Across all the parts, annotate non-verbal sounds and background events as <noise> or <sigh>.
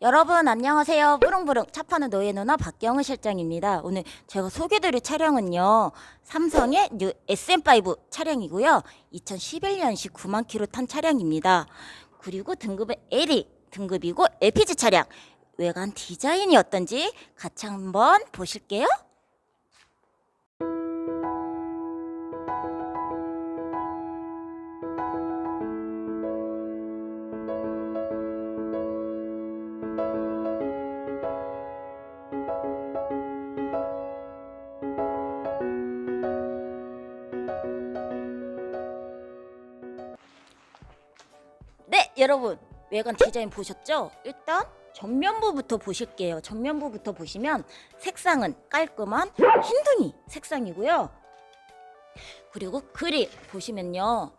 여러분 안녕하세요. 부릉부릉 차 파는 노예 누나 박경은 실장입니다. 오늘 제가 소개드릴 차량은요. 삼성의 뉴 SM5 차량이고요. 2011년식 9만 킬로 탄 차량입니다. 그리고 등급은 L이 등급이고 LPG 차량. 외관 디자인이 어떤지 같이 한번 보실게요. 여러분 외관 디자인 보셨죠? 일단 전면부부터 보실게요. 전면부부터 보시면 색상은 깔끔한 흰둥이 색상이고요. 그리고 그릴 보시면요.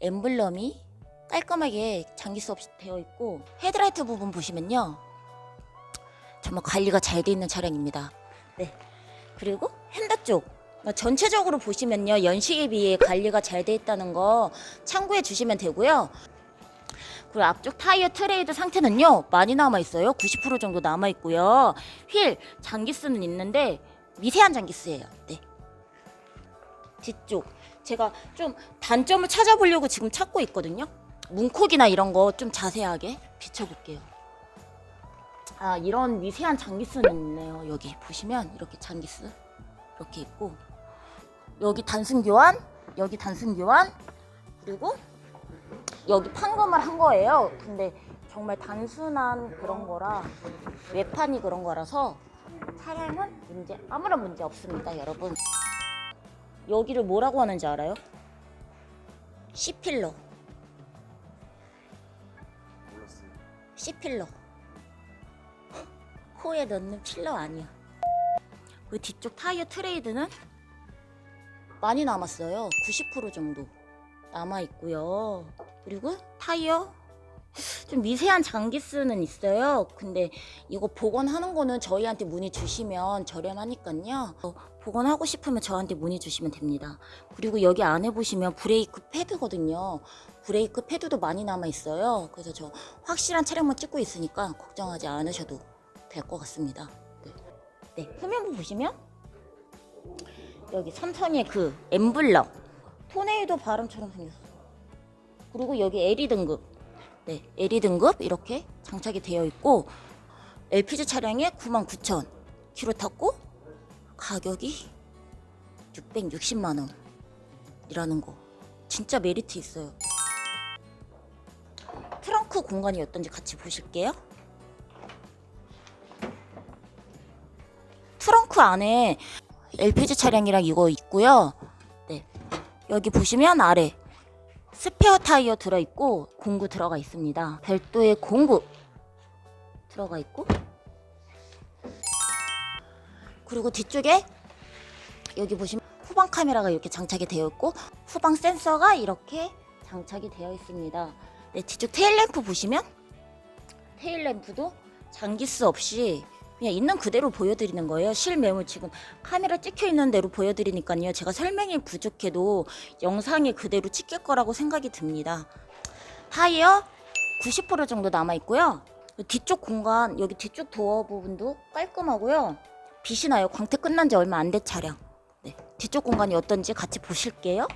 엠블럼이 깔끔하게 장기 수 없이 되어 있고 헤드라이트 부분 보시면요. 정말 관리가 잘 돼 있는 차량입니다. 네. 그리고 핸드 쪽 전체적으로 보시면요. 연식에 비해 관리가 잘 돼 있다는 거 참고해 주시면 되고요. 그리고 앞쪽 타이어 트레이드 상태는요 많이 남아 있어요. 90% 정도 남아 있고요. 휠 장기스는 있는데 미세한 장기스예요. 네. 뒤쪽. 제가 좀 단점을 찾아보려고 지금 찾고 있거든요. 문콕이나 이런 거 좀 자세하게 비춰볼게요. 아 이런 미세한 장기스는 있네요. 여기 보시면 이렇게 장기스 이렇게 있고. 여기 단순 교환 여기 단순 교환 그리고 여기 판금을 한 거예요. 근데 정말 단순한 그런 거라 외판이 그런 거라서 차량은 문제 아무런 문제 없습니다, 여러분. 여기를 뭐라고 하는지 알아요? C필러. C필러. 코에 넣는 필러 아니야. 그 뒤쪽 타이어 트레이드는 많이 남았어요. 90% 정도 남아 있고요. 그리고 타이어 좀 미세한 장기스는 있어요. 근데 이거 복원하는 거는 저희한테 문의 주시면 저렴하니까요. 어, 복원하고 싶으면 저한테 문의 주시면 됩니다. 그리고 여기 안에 보시면 브레이크 패드거든요. 브레이크 패드도 많이 남아 있어요. 그래서 저 확실한 차량만 찍고 있으니까 걱정하지 않으셔도 될 것 같습니다. 네. 네, 후면부 보시면 여기 삼성의 그 엠블럼 토네이도 발음처럼 생겼어. 그리고 여기 LE 등급, 네, LE 등급 이렇게 장착이 되어 있고 LPG 차량에 99,000 킬로 탔고 가격이 660만 원이라는 거 진짜 메리트 있어요. 트렁크 공간이 어떤지 같이 보실게요. 트렁크 안에 LPG 차량이랑 이거 있고요. 네. 여기 보시면 아래 스페어 타이어 들어있고 공구 들어가 있습니다. 별도의 공구 들어가 있고 그리고 뒤쪽에 여기 보시면 후방 카메라가 이렇게 장착이 되어 있고 후방 센서가 이렇게 장착이 되어 있습니다. 네, 뒤쪽 테일램프 보시면 테일램프도 장기스 없이 그냥 있는 그대로 보여드리는 거예요. 실매물 지금 카메라 찍혀 있는 대로 보여드리니까요. 제가 설명이 부족해도 영상에 그대로 찍힐 거라고 생각이 듭니다. 타이어 90% 정도 남아 있고요. 뒤쪽 공간 여기 뒤쪽 도어 부분도 깔끔하고요. 빛이 나요. 광택 끝난 지 얼마 안 된 차량. 네, 뒤쪽 공간이 어떤지 같이 보실게요.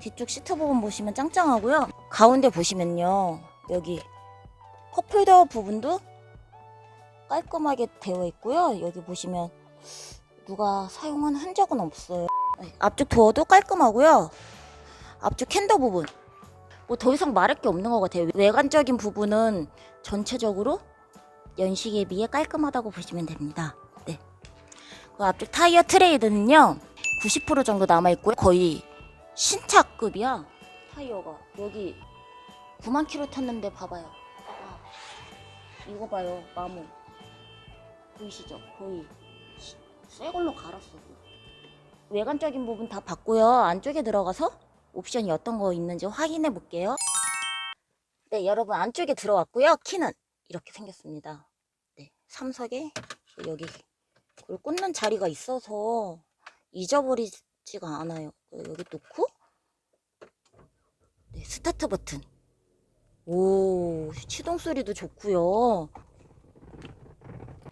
뒤쪽 시트 부분 보시면 짱짱하고요. 가운데 보시면요. 여기 컵홀더 부분도 깔끔하게 되어 있고요. 여기 보시면 누가 사용한 흔적은 없어요. 네, 앞쪽 도어도 깔끔하고요. 앞쪽 핸더 부분 뭐 더 이상 말할 게 없는 것 같아요. 외관적인 부분은 전체적으로 연식에 비해 깔끔하다고 보시면 됩니다. 네. 그 앞쪽 타이어 트레이드는요. 90% 정도 남아 있고요. 거의 신차급이야. 타이어가 여기 9만 킬로 탔는데 봐봐요. 아, 이거 봐요. 마모. 보이시죠? 거의 시- 새 걸로 갈았어. 외관적인 부분 다 봤고요. 안쪽에 들어가서 옵션이 어떤 거 있는지 확인해 볼게요. 네, 여러분 안쪽에 들어왔고요. 키는 이렇게 생겼습니다. 네, 삼석에 여기 그리고 꽂는 자리가 있어서 잊어버리지가 않아요. 여기 놓고 네, 스타트 버튼. 오, 시동 소리도 좋고요.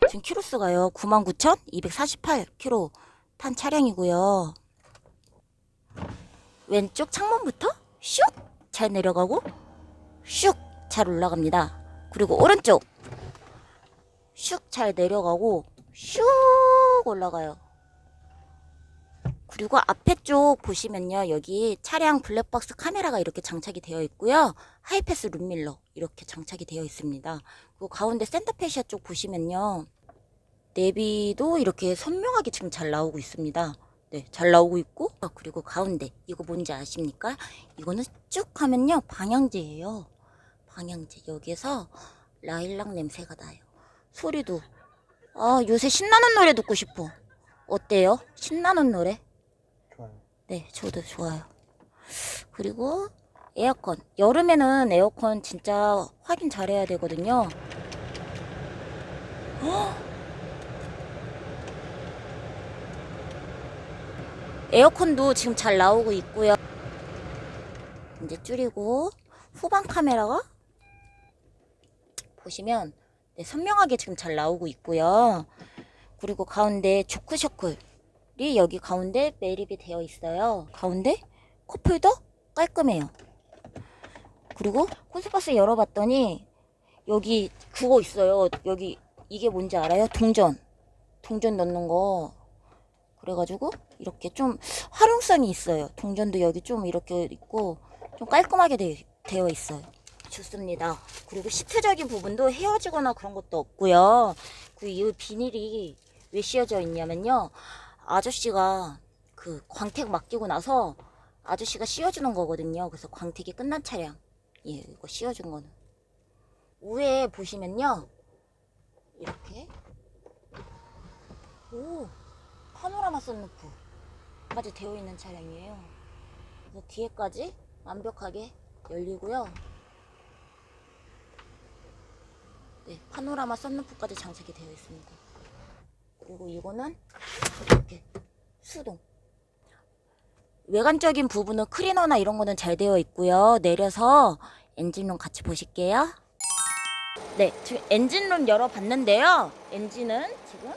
지금 키로수가요 99,248km 탄 차량이고요. 왼쪽 창문부터 슉 잘 내려가고 슉 잘 올라갑니다. 그리고 오른쪽 슉 잘 내려가고 슉 올라가요. 그리고 앞에 쪽 보시면요. 여기 차량 블랙박스 카메라가 이렇게 장착이 되어 있고요. 하이패스 룸밀러 이렇게 장착이 되어 있습니다. 그리고 가운데 센터페시아 쪽 보시면요. 내비도 이렇게 선명하게 지금 잘 나오고 있습니다. 네, 잘 나오고 있고 아, 그리고 가운데 이거 뭔지 아십니까? 이거는 쭉 하면요 방향제예요. 방향제 여기에서 라일락 냄새가 나요. 소리도 아 요새 신나는 노래 듣고 싶어. 어때요? 신나는 노래? 네, 저도 좋아요. 그리고 에어컨. 여름에는 에어컨 진짜 확인 잘해야 되거든요. 헉! <gasps> 에어컨도 지금 잘 나오고 있고요. 이제 줄이고 후방 카메라가 보시면 네, 선명하게 지금 잘 나오고 있고요. 그리고 가운데 조크셔클 이 여기 가운데 매립이 되어 있어요. 가운데 컵홀더 깔끔해요. 그리고 콘솔박스 열어봤더니 여기 그거 있어요. 여기 이게 뭔지 알아요? 동전. 동전 넣는 거. 그래가지고 이렇게 좀 활용성이 있어요. 동전도 여기 좀 이렇게 있고 좀 깔끔하게 되, 되어 있어요. 좋습니다. 그리고 시트적인 부분도 헤어지거나 그런 것도 없고요. 그이 비닐이 왜 씌워져 있냐면요. 아저씨가 그 광택 맡기고 나서 아저씨가 씌워주는 거거든요. 그래서 광택이 끝난 차량. 예, 이거 씌워준 거는. 위에 보시면요. 이렇게. 오, 파노라마 썬루프 까지 되어 있는 차량이에요. 그래서 뒤에까지 완벽하게 열리고요. 네, 파노라마 썬루프까지 장착이 되어 있습니다. 그리고 이거는 이렇게 수동. 외관적인 부분은 클리너나 이런 거는 잘 되어 있고요. 내려서 엔진룸 같이 보실게요. 네, 지금 엔진룸 열어봤는데요. 엔진은 지금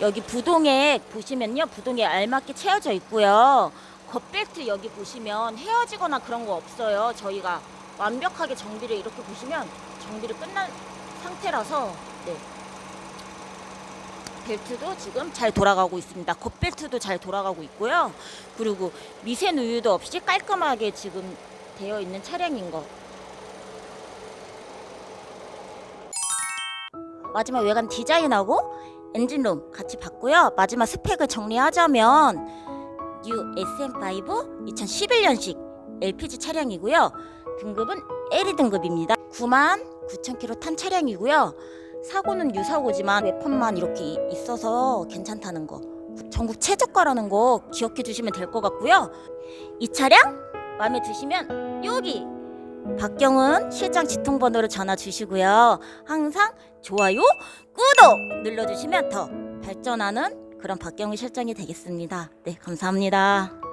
여기 부동에 보시면요. 부동에 알맞게 채워져 있고요. 겉벨트 여기 보시면 헤어지거나 그런 거 없어요. 저희가 완벽하게 정비를 이렇게 보시면 정비를 끝난 상태라서 네. 벨트도 지금 잘 돌아가고 있습니다. 겉벨트도 잘 돌아가고 있고요. 그리고 미세 누유도 없이 깔끔하게 지금 되어 있는 차량인 거. 마지막 외관 디자인하고 엔진룸 같이 봤고요. 마지막 스펙을 정리하자면 뉴 SM5 2011년식 LPG 차량이고요. 등급은 L이 등급입니다. 9만 9천 킬로 탄 차량이고요. 사고는 유사고지만 웨펀만 이렇게 이- 있어서 괜찮다는 거. 전국 최저가라는 거 기억해 주시면 될 것 같고요. 이 차량 마음에 드시면 여기 박경은 실장 지통번호를 전화 주시고요. 항상 좋아요, 구독 눌러주시면 더 발전하는 그런 박경은 실장이 되겠습니다. 네, 감사합니다.